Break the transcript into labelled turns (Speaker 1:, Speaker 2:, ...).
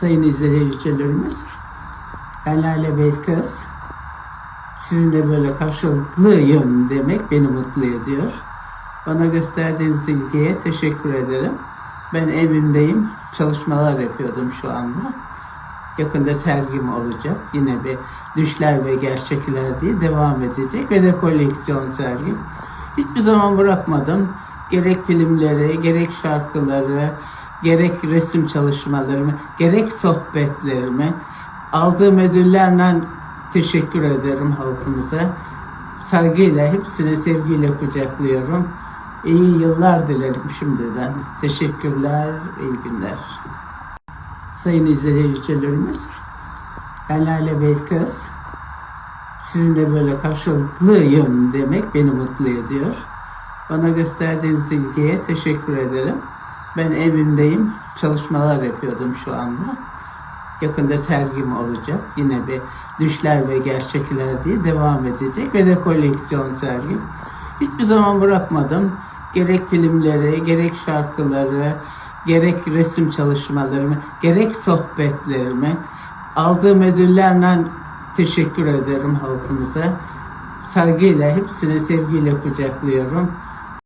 Speaker 1: Sayın izleyicilerimiz, ben Lale Belkıs. Sizinle böyle karşılıklıyım demek beni mutlu ediyor. Bana gösterdiğiniz ilgiye teşekkür ederim. Ben evimdeyim, çalışmalar yapıyordum şu anda. Yakında sergim olacak. Yine bir düşler ve gerçekler diye devam edecek ve de koleksiyon sergi. Hiçbir zaman bırakmadım. Gerek filmleri, gerek şarkıları, gerek resim çalışmalarımı, gerek sohbetlerimi aldığım ödüllerle teşekkür ederim halkımıza. Saygıyla, hepsine sevgiyle kucaklıyorum. İyi yıllar dilerim şimdiden. Teşekkürler, iyi günler. Sayın izleyicilerimiz, ben Lale Belkıs. Sizinle böyle karşılıklıyım demek beni mutlu ediyor. Bana gösterdiğiniz ilgiye teşekkür ederim. Ben evimdeyim, çalışmalar yapıyordum şu anda. Yakında sergim olacak. Yine bir düşler ve gerçekler diye devam edecek ve de koleksiyon sergi. Hiçbir zaman bırakmadım. Gerek filmleri, gerek şarkıları, gerek resim çalışmalarımı, gerek sohbetlerimi aldığım ödüllerle teşekkür ederim halkımıza. Saygıyla, hepsine sevgiyle kucaklıyorum.